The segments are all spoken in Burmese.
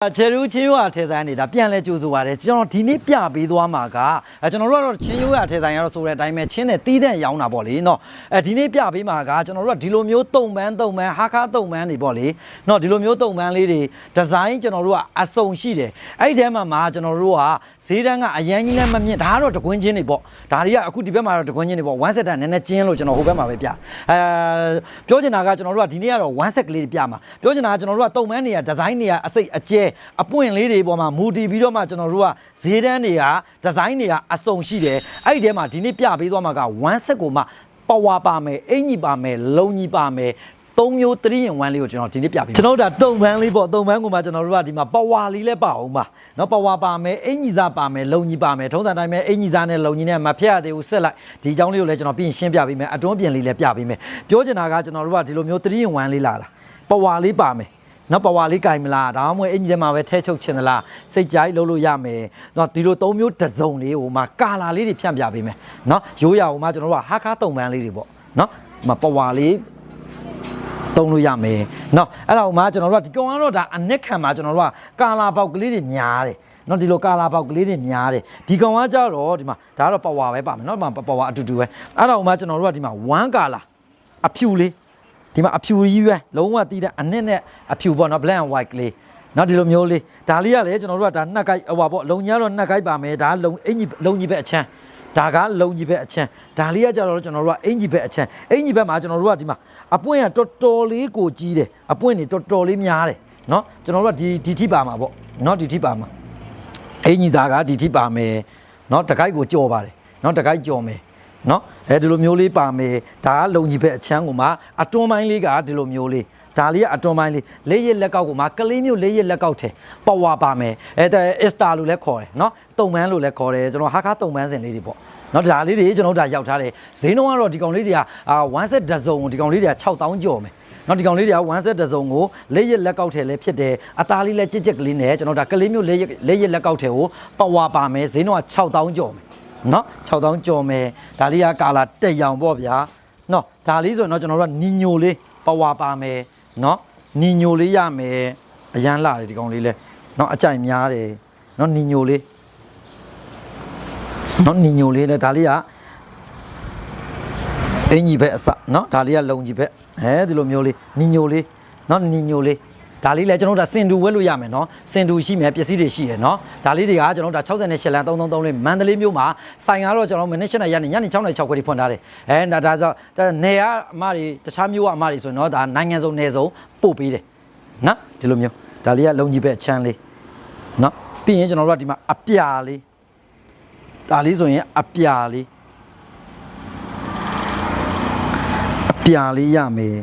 ချယ်ရူချင်းရွာထဲဆိုင်နေတာပြန်လဲကြိုးဆိုပါတယ်ကျွန်တော်ဒီနေ့ပြပေးသွားမှာကအဲကျွန်တော်တို့ကတော့ချင်းရွာထဲဆိုင်ရတော့ဆိုတဲ့အတိုင်းပဲချင်းနဲ့တီးတဲ့ရောင်းတာပေါ့လေနော်အဲဒီနေ့ပြပေးမှာကကျွန်တော်တို့ကဒီလိုမျိုးတုံပန်းတုံပန်းဟာခါတုံပန်းတွေပေါ့လေနော်ဒီလိုမျိုးတုံပန်းလေးတွေဒီဇိုင်းကျွန်တော်တို့ကအစုံရှိတယ်အဲ့ဒီထဲမှာမှာကျွန်တော်တို့ကဈေးတန်းကအရန်ကြီးလည်းမမြင့်ဒါကတော့တကွင်းချင်းတွေပေါ့ဒါတွေကအခုဒီဘက်မှာတော့တကွင်းချင်းတွေပေါ့1 set တန်းနည်းနည်းကျင်းလို့ကျွန်တော်ဟိုဘက်မှာပဲပြအဲပြောချင်တာကကျွန်တော်တို့ကဒီနေ့ကတော့1 set ကလေးတွေပြမှာပြောချင်တာကကျွန်တော်တို့ကတုံပန်းတွေကဒီဇိုင်းတွေကအစိတ်အကျဲအပွင့်လေးတွေပေါ်မှာမူတည်ပြီးတော့မှကျွန်တော်တို့ကဈေးတန်းတွေကဒီဇိုင်းတွေကအစုံရှိတယ်အဲ့ဒီထဲမှာဒီနေ့ပြပေးသွားမှာက1 set ကိုမှပဝါပါမယ်အင်ကြီးပါမယ်လုံကြီးပါမယ်သုံးမျိုး3ရင်1လေးကိုကျွန်တော်ဒီနေ့ပြပေးကျွန်တော်တို့ကတုံပန်းလေးပေါ့တုံပန်းကိုမှကျွန်တော်တို့ကဒီမှာပဝါလေးလည်းပါအောင်ပါเนาะပဝါပါမယ်အင်ကြီးစားပါမယ်လုံကြီးပါမယ်ထုံးစံတိုင်းပဲအင်ကြီးစားနဲ့လုံကြီးနဲ့မဖျက်ရသေးဘူးဆက်လိုက်ဒီအကြောင်းလေးကိုလည်းကျွန်တော်ပြင်ရှင်းပြပေးမယ်အတွန်းပြင်လေးလည်းပြပေးမယ်ပြောချင်တာကကျွန်တော်တို့ကဒီလိုမျိုး3ရင်1လေးလာတာပဝါလေးပါမယ် နော်ပဝါလေးကင်မလားဒါမှမဟုတ်အင်ဂျီထဲမှာပဲထဲချုပ်ချင်သလားစိတ်ကြိုက်လုပ်လို့ရမယ်နော်ဒီလိုသုံးမျိုးတစ်စုံလေးဟိုမှာကာလာလေးတွေဖြန့်ပြပေးမယ်နော်ရိုးရဟိုမှာကျွန်တော်တို့ကဟာခါတုံပန်းလေးတွေပေါ့နော်ဟိုမှာပဝါလေးတုံးလို့ရမယ်နော်အဲ့ဒါဟိုမှာကျွန်တော်တို့ကဒီကောင်ကတော့ဒါအနက်ခံမှာကျွန်တော်တို့ကကာလာပေါက်ကလေးတွေများတယ်နော်ဒီလိုကာလာပေါက်ကလေးတွေများတယ်ဒီကောင်ကကြတော့ဒီမှာဒါကတော့ပဝါပဲပါမယ်နော်ဒီမှာပဝါအတူတူပဲအဲ့ဒါဟိုမှာကျွန်တော်တို့ကဒီမှာ1ကာလာအဖြူလေး ဒီမှာအဖြူကြီးပဲလုံးဝတီးတဲ့အနစ်နဲ့အဖြူပေါ့နော် black and white ကလေးနော်ဒီလိုမျိုးလေးဒါလေးကလည်းကျွန်တော်တို့ကဒါနှက်ကိုက်ဟိုပါပေါ့လုံကြီးကတော့နှက်ကိုက်ပါမယ်ဒါလုံအင်ကြီးလုံကြီးပဲအချမ်းဒါကလုံကြီးပဲအချမ်းဒါလေးကကြတော့ကျွန်တော်တို့ကအင်ကြီးပဲအချမ်းအင်ကြီးဘက်မှာကျွန်တော်တို့ကဒီမှာအပွင့်ကတော်တော်လေးကိုကြီးတယ်အပွင့်နေတော်တော်လေးများတယ်နော်ကျွန်တော်တို့ကဒီဒီထိပါမှာပေါ့နော်ဒီထိပါမှာအင်ကြီးစားကဒီထိပါမယ်နော်တကိုက်ကိုကြော်ပါတယ်နော်တကိုက်ကြော်မယ် နော်အဲဒီလိုမျိုးလေးပါမယ်ဒါကလုံကြီးပဲအချမ်းကိုမှအတွန်းပိုင်းလေးကဒီလိုမျိုးလေးဒါလေးကအတွန်းပိုင်းလေးလေးရက်လက်ကောက်ကိုမှကလေးမျိုးလေးရက်လက်ကောက်ထဲပဝါပါမယ်အဲအစ္စတာလို့လည်းခေါ်တယ်နော်တုံပန်းလို့လည်းခေါ်တယ်ကျွန်တော်ဟာခါတုံပန်းစင်လေးတွေပေါ့နော်ဒါလေးတွေကျွန်တော်တို့ဒါရောက်ထားတယ်ဈေးနှုန်းကတော့ဒီကောင်လေးတွေကအာ1 set တစ်စုံကိုဒီကောင်လေးတွေက6000ကျော်မယ်နော်ဒီကောင်လေးတွေက1 set တစ်စုံကိုလေးရက်လက်ကောက်ထဲလည်းဖြစ်တယ်အသားလေးလည်းကြက်ကြက်ကလေးနဲ့ကျွန်တော်ဒါကလေးမျိုးလေးရက်လေးရက်လက်ကောက်ထဲကိုပဝါပါမယ်ဈေးနှုန်းက6000ကျော်မယ် နော်6000ကျော်မယ်ဒါလေးကကာလာတက်ရောင်ပေါ့ဗျာနော်ဒါလေးဆိုရင်တော့ကျွန်တော်တို့ကနီညိုလေးပဝါပါမယ်နော်နီညိုလေးရမယ်အရန်လာတယ်ဒီကောင်လေးလဲနော်အကြိုက်များတယ်နော်နီညိုလေးနော်နီညိုလေးလဲဒါလေးကအင်ကြီးပဲအစနော်ဒါလေးကလုံကြီးပဲအဲဒီလိုမျိုးလေးနီညိုလေးနော်နီညိုလေး ဒါလေးလည်းကျွန်တော်တို့ဒါစင်တူဝဲလို့ရမယ်နော်စင်တူရှိမယ်ပစ္စည်းတွေရှိရယ်နော်ဒါလေးတွေကကျွန်တော်တို့ဒါ68လမ်း333လေးမန္တလေးမြို့မှာဆိုင်ကတော့ကျွန်တော်မနေ့7ရက်နေ့ညနေ6:00နာရီ6ခွဲထိဖွင့်ထားတယ်အဲဒါဒါဆိုနေရအမတွေတခြားမြို့ကအမတွေဆိုရင်တော့ဒါနိုင်ငံစုံနယ်စုံပို့ပေးတယ်နော်ဒီလိုမျိုးဒါလေးကလုံကြီးပဲချမ်းလေးနော်ပြီးရင်ကျွန်တော်တို့ကဒီမှာအပြာလေးဒါလေးဆိုရင်အပြာလေးအပြာလေးရမယ်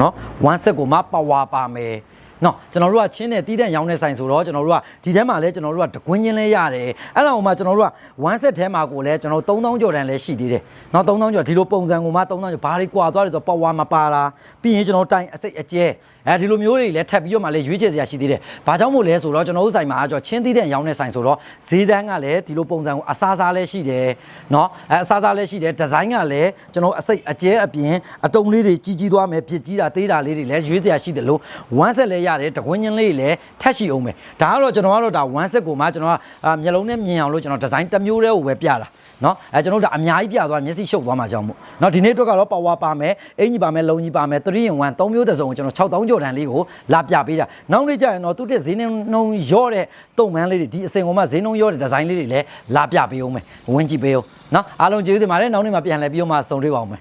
နော်ဝမ်းဆက်ကိုမှပါဝါပါမယ် နော်ကျွန်တော်တို့ကချင်းနဲ့တီးတဲ့ရောင်းတဲ့ဆိုင်ဆိုတော့ကျွန်တော်တို့ကဒီထဲမှာလဲကျွန်တော်တို့ကတကွင်းချင်းလဲရတယ်အဲ့ဒါဟိုမှာကျွန်တော်တို့က one set ထဲမှာကိုလဲကျွန်တော်3000ကျော်တန်လဲရှိသေးတယ်နော်3000ကျော်ဒီလိုပုံစံကိုမှ3000ကျော်ဘာတွေကွာသွားတယ်ဆိုတော့ power မပါတာပြီးရင်ကျွန်တော်တိုင်အစိတ်အကျဲအဲဒီလိုမျိုးတွေလည်းထပ်ပြီးတော့မှလည်းရွေးချယ်စရာရှိသေးတယ်။ဘာကြောင့်မို့လဲဆိုတော့ကျွန်တော်တို့ဆိုင်မှာကျွန်တော်ချင်းသီးတဲ့ရောင်းတဲ့ဆိုင်ဆိုတော့ဈေးတန်းကလည်းဒီလိုပုံစံကိုအစားစားလည်းရှိတယ်။နော်အဲအစားစားလည်းရှိတယ်။ဒီဇိုင်းကလည်းကျွန်တော်အစိတ်အကျဲအပြင်အတုံးလေးတွေကြီးကြီးသွားမယ်ဖြစ်ကြီးတာသေးတာလေးတွေလည်းရွေးစရာရှိတယ်လို့ one set လည်းရတယ်တကွင်းချင်းလေးတွေလည်းထက်ရှိအောင်မယ်။ဒါကတော့ကျွန်တော်ကတော့ဒါ1 set ကိုမှကျွန်တော်ကအာမျက်လုံးနဲ့မြင်အောင်လို့ကျွန်တော်ဒီဇိုင်းတစ်မျိုးတည်းကိုပဲပြတာ။နော်အဲကျွန်တော်တို့ဒါအများကြီးပြသွားမျက်စိရှုပ်သွားမှာကြောင့်မို့နော်ဒီနေ့အတွက်ကတော့ပါဝါပါမယ်အင်ကြီးပါမယ်လုံကြီးပါမယ်3 in 1 3မျိုးတစ်စုံကိုကျွန်တော်6000ကျော်တန်လေးကိုလာပြပေးတာနောက်နေ့ကျရင်တော့သူတက်ဈေးနှုန်းရော့တဲ့တုံမန်းလေးတွေဒီအစင်ကမှဈေးနှုန်းရော့တဲ့ဒီဇိုင်းလေးတွေလည်းလာပြပေးအောင်မယ်ဝင်ကြည့်ပေးအောင်နော်အားလုံးကျေးဇူးတင်ပါတယ်နောက်နေ့မှပြန်လည်ပြီးတော့မှဆုံတွေ့ပါအောင်မယ်